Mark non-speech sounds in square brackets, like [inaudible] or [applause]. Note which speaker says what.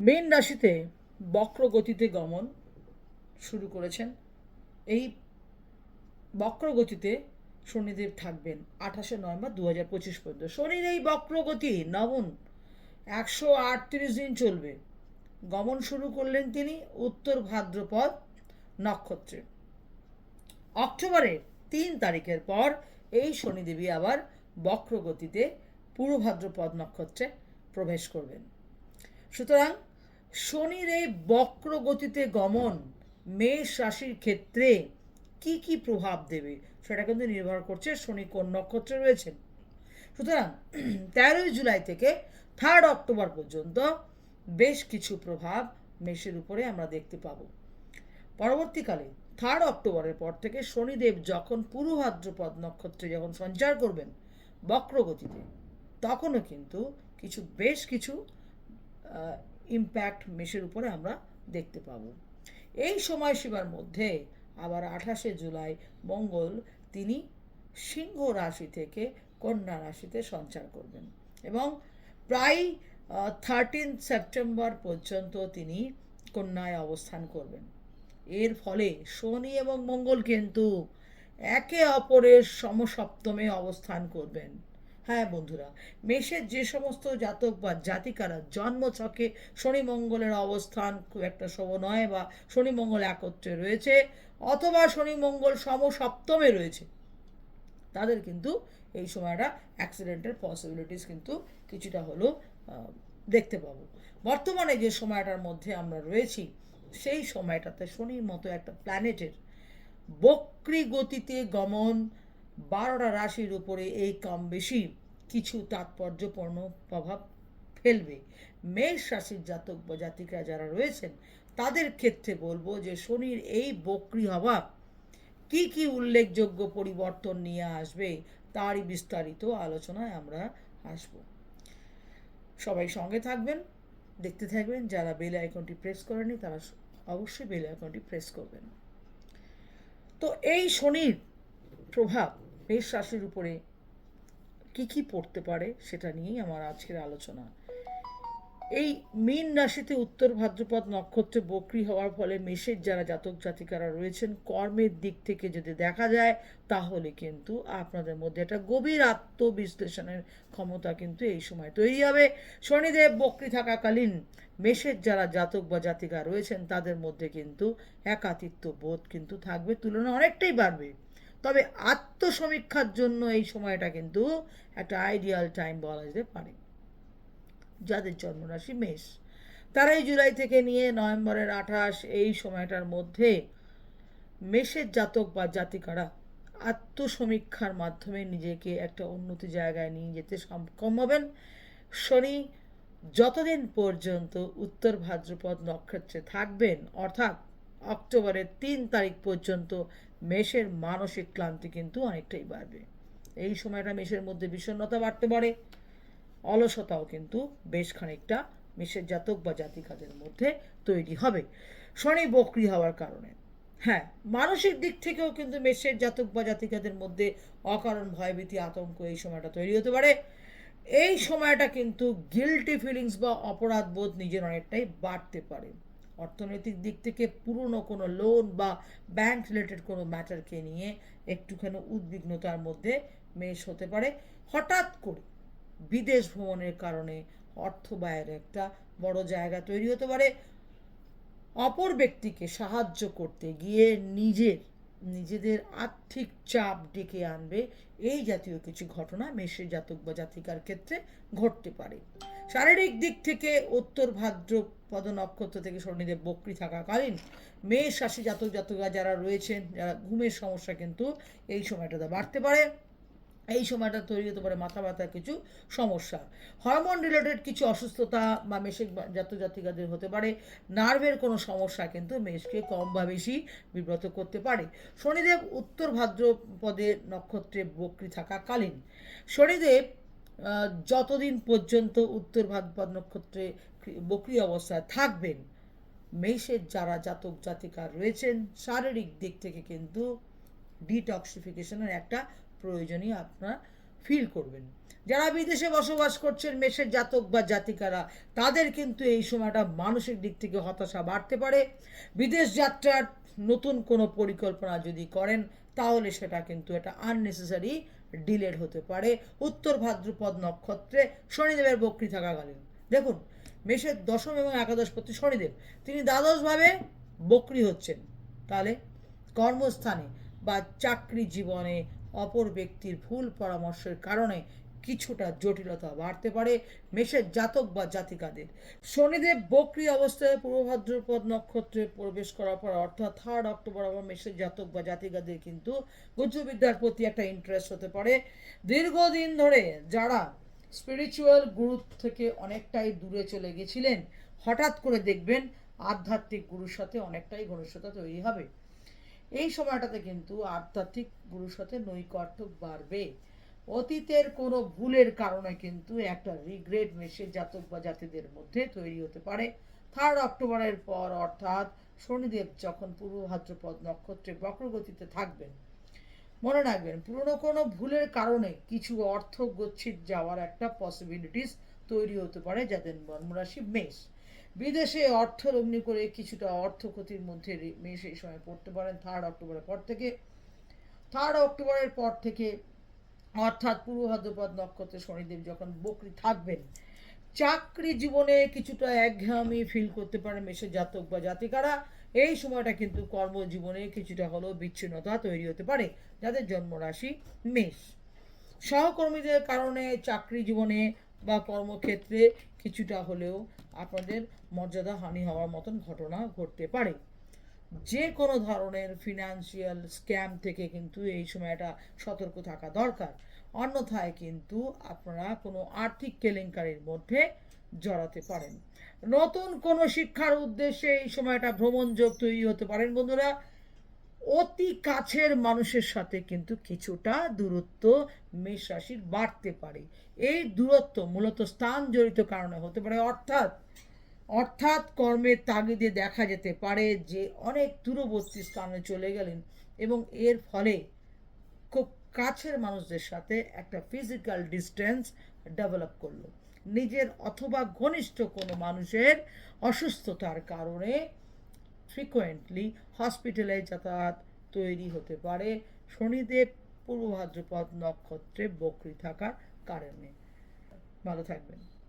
Speaker 1: Main রাশিতে বক্র গতিতে গমন শুরু করেছেন। এই বক্র গতিতে শনিদেব থাকবেন আঠাশে নভেম্বর দু হাজার পঁচিশ পর্যন্ত। শনির এই বক্রগতি নবম একশো আটত্রিশ দিন চলবে। গমন শুরু করলেন তিনি উত্তর ভাদ্রপদ নক্ষত্রে। অক্টোবরের তিন তারিখের পর এই শনিদেবী আবার বক্রগতিতে পূর্ব ভাদ্রপদ নক্ষত্রে প্রবেশ করবেন। সুতরাং শনির এই বক্র গতিতে গমন মেষ রাশির ক্ষেত্রে কি কি প্রভাব দেবে সেটা কিন্তু নির্ভর করছে শনি কোন নক্ষত্রে রয়েছেন। সুতরাং [clears throat] তেরোই জুলাই থেকে থার্ড অক্টোবর পর্যন্ত বেশ কিছু প্রভাব মেষের উপরে আমরা দেখতে পাবো। পরবর্তীকালে থার্ড অক্টোবরের পর থেকে শনিদেব যখন ভাদ্রপদ নক্ষত্রে যখন সঞ্চার করবেন বক্রগতিতে, তখনও কিন্তু কিছু, বেশ কিছু ইম্প্যাক্ট মেষের উপরে আমরা দেখতে পাবো। এই সময়সীমার মধ্যে আবার আঠাশে জুলাই মঙ্গল তিনি সিংহ রাশি থেকে কন্যা রাশিতে সঞ্চার করবেন এবং প্রায় থার্টিন সেপ্টেম্বর পর্যন্ত তিনি কন্যায় অবস্থান করবেন। এর ফলে শনি এবং মঙ্গল কিন্তু একে অপরের সমসপ্তমে অবস্থান করবেন। হ্যাঁ বন্ধুরা, মেষের যে সমস্ত জাতক বা জাতিকারা জন্মছকে শনি মঙ্গলের অবস্থান খুব একটা শুভ নয় বা শনি মঙ্গল একত্রে রয়েছে অথবা শনি মঙ্গল সমসপ্তমে রয়েছে, তাদের কিন্তু এই সময়টা অ্যাক্সিডেন্টের পসিবিলিটিস কিন্তু কিছুটা হলেও দেখতে পাবো। বর্তমানে যে সময়টার মধ্যে আমরা রয়েছি, সেই সময়টাতে শনির মতো একটা প্ল্যানেটের বক্রি গতিতে গমন বারোটা রাশির উপরে এই কম বেশি কিছু তাৎপর্যপূর্ণ প্রভাব ফেলবে। মেষ রাশির জাতক বা জাতিকা যারা রয়েছেন, তাদের ক্ষেত্রে বলব যে শনির এই বক্রি হওয়া কি কি উল্লেখযোগ্য পরিবর্তন নিয়ে আসবে তারই বিস্তারিত আলোচনায় আমরা আসব। সবাই সঙ্গে থাকবেন, দেখতে থাকবেন, যারা বেল আইকনটি প্রেস করেনি তারা অবশ্যই বেল আইকনটি প্রেস করবেন। তো এই শনির প্রভাব মেষ রাশির উপরে কি কি পড়তে পারে সেটা নিয়েই আমার আজকের আলোচনা। এই মীন রাশিতে উত্তর ভাদ্রপদ নক্ষত্রে বক্রি হওয়ার ফলে মেষের যারা জাতক জাতিকারা রয়েছেন, কর্মের দিক থেকে যদি দেখা যায়, তাহলে কিন্তু আপনাদের মধ্যে একটা গভীর আত্মবিশ্লেষণের ক্ষমতা কিন্তু এই সময় তৈরি হবে। শনিদেব বক্রি থাকাকালীন মেষের যারা জাতক বা জাতিকা রয়েছেন, তাদের মধ্যে কিন্তু একাতিত্ব বোধ কিন্তু থাকবে, তুলনা অনেকটাই বাড়বে। তবে আত্মসমীক্ষার জন্য এই সময়টা কিন্তু একটা আইডিয়াল টাইম বলা যেতে পারে। যাদের জন্মরাশি মেষ। তারাই জুলাই থেকে নিয়ে নভেম্বরের আঠাশ এই সময়টার মধ্যে মেষের জাতক বা জাতিকারা আত্মসমীক্ষার মাধ্যমে নিজেকে একটা উন্নতি জায়গায় নিয়ে যেতে সক্ষম হবেন। শনি যতদিন পর্যন্ত উত্তর ভাদ্রপদ নক্ষত্রে থাকবেন, অর্থাৎ অক্টোবরের তিন তারিখ পর্যন্ত মেষের মানসিক ক্লান্তি কিন্তু অনেকটাই বাড়বে। এই সময়টা মেষের মধ্যে বিষণ্ণতা বাড়তে পারে। অলসতাও কিন্তু বেশ খানিকটা মেষের জাতক বা জাতিকাদের মধ্যে তৈরি হবে। শনি বক্রি হওয়ার কারণে। হ্যাঁ মানসিক দিক থেকেও কিন্তু মেষের জাতক বা জাতিকাদের মধ্যে অকারণ ভয়ভীতি, আতঙ্ক এই সময়টা তৈরি হতে পারে। এই সময়টা কিন্তু গিল্টি ফিলিংস বা অপরাধ বোধ নিজের অনেকটাই বাড়তে পারে। অর্থনৈতিক দিক থেকে পুরনো কোনো লোন বা ব্যাংক রিলেটেড কোনো ম্যাটারকে নিয়ে একটুখানি উদ্বিগ্নতার মধ্যে মেষ হতে পারে। হঠাৎ করে বিদেশ ভ্রমণের কারণে অর্থ ব্যয়ের একটা বড় জায়গা তৈরি হতে পারে। অপর ব্যক্তিকে সাহায্য করতে গিয়ে নিজের, নিজেদের আর্থিক চাপ ডেকে আনবে। এই জাতীয় কিছু ঘটনা মেষের জাতক বা জাতিকার ক্ষেত্রে ঘটতে পারে। শারীরিক দিক থেকে উত্তর ভাদ্রপদ নক্ষত্র থেকে শনিদেব বক্রি থাকাকালীন মেষ রাশি জাতক জাতকা যারা রয়েছেন, যারা ঘুমের সমস্যা কিন্তু এই সময়টাতে বাড়তে পারে। এই সময়টা তৈরি হতে পারে মাথা ব্যথার কিছু সমস্যা। হরমোন রিলেটেড কিছু অসুস্থতা বা মেষের জাত জাতিকাদের হতে পারে। নার্ভের কোনো সমস্যা কিন্তু মেষকে কম বা বেশি বিব্রত করতে পারে। শনিদেব উত্তর ভাদ্রপদে নক্ষত্রে বক্রি থাকাকালীন। শনিদেব যতদিন পর্যন্ত উত্তর ভাদ্রপদ নক্ষত্রে বক্রি অবস্থায় থাকবেন, মেষের যারা জাতক জাতিকা রয়েছেন, শারীরিক দিক থেকে কিন্তু ডিটক্সিফিকেশনের একটা প্রয়োজনই আপনার ফিল করবেন। যারা বিদেশে বসবাস করছেন, মেষের জাতক বা জাতিকারা, তাদের কিন্তু এই সময়টা মানসিক দিক থেকে হতাশা বাড়তে পারে। বিদেশ যাত্রার নতুন কোনো পরিকল্পনা যদি করেন, তাহলে সেটা কিন্তু এটা আননেসেসারি ডিলেড হতে পারে। উত্তর ভাদ্রপদ নক্ষত্রে শনিদেবের বক্রি থাকাকালীন। দেখুন, মেষের দশম এবং একাদশ প্রতি শনিদেব, তিনি দ্বাদশভাবে বক্রি হচ্ছেন। তাহলে কর্মস্থানে বা চাকরি জীবনে অপর ব্যক্তির ভুল পরামর্শের কারণে কিছুটা জটিলতা বাড়তে পারে মেষের জাতক বা জাতিকাদের। শনিদেব বক্রি অবস্থায় পূর্ব ভাদ্রপদ নক্ষত্রে প্রবেশ করার পর, অর্থাৎ থার্ড অক্টোবর আবার মেষের জাতক বা জাতিকাদের কিন্তু গুজ্জবিদ্যার প্রতি একটা ইন্টারেস্ট হতে পারে। দীর্ঘদিন ধরে যারা স্পিরিচুয়াল গুরুত্ব থেকে অনেকটাই দূরে চলে গেছিলেন, হঠাৎ করে দেখবেন আধ্যাত্মিক গুরুর সাথে অনেকটাই ঘনিষ্ঠতা তৈরি হবে। এই সময়টাতে কিন্তু আধ্যাত্মিক গুরুর সাথে নৈকট্য বাড়বে। অতীতের কোনো ভুলের কারণে কিন্তু একটা রিগ্রেট মেসে জাতক বা জাতিদের মধ্যে তৈরি হতে পারে। থার্ড অক্টোবরের পর অর্থাৎ শনিদেব যখন পূর্ব ভাদ্রপদ নক্ষত্রে বক্রগতিতে থাকবেন, মনে রাখবেন পুরনো কোনো ভুলের কারণে কিছু অর্থ গচ্ছিত যাওয়ার একটা পসিবিলিটিস তৈরি হতে পারে যাদের জন্মরাশি মেষ। বিদেশে অর্থ লগ্নি করে কিছুটা অর্থ ক্ষতির মধ্যে মেষ এই সময় পড়তে পারেন। থার্ড অক্টোবরের পর থেকে থার্ড অক্টোবরের পর থেকে অর্থাৎ পূর্ব ভাদ্রপদ নক্ষত্রে শনিদেব যখন বকরি থাকবেন, চাকরি জীবনে কিছুটা একঘেয়ামি ফিল করতে পারে মেষের জাতক বা জাতিকারা। এই সময়টা কিন্তু কর্মজীবনে কিছুটা হলেও বিচ্ছিন্নতা তৈরি হতে পারে, যাদের জন্মরাশি মেষ। সহকর্মীদের কারণে চাকরি জীবনে বা কর্মক্ষেত্রে কিছুটা হলেও আপনাদের মর্যাদা হানি হওয়ার মতন ঘটনা ঘটতে পারে। যে কোনো ধরনের ফিনান্সিয়াল স্ক্যাম থেকে কিন্তু এই সময়টা সতর্ক থাকা দরকার। অন্যথায় কিন্তু আপনারা কোনো আর্থিক কেলেঙ্কারির মধ্যে জড়াতে পারেন। নতুন কোনো শিক্ষার উদ্দেশ্যে এই সময়টা ভ্রমণযোগ তৈরি হতে পারেন বন্ধুরা। অতি কাছের মানুষের সাথে কিন্তু কিছুটা দূরত্ব মেষ রাশির বাড়তে পারে। এই দূরত্ব মূলত স্থান জড়িত কারণে হতে পারে। অর্থাৎ অর্থাৎ কর্মের তাগিদে দেখা যেতে পারে যে অনেক দূরবর্তী স্থানে চলে গেলেন এবং এর ফলে খুব কাছের মানুষদের সাথে একটা ফিজিক্যাল ডিস্টেন্স ডেভেলপ করল। নিজের অথবা ঘনিষ্ঠ কোনো মানুষের অসুস্থতার কারণে ফ্রিকোয়েন্টলি হসপিটালে যাতায়াত তৈরি হতে পারে। শনিদেব পূর্ব ভাদ্রপদ নক্ষত্রে বকরি থাকার কারণে। ভালো থাকবেন।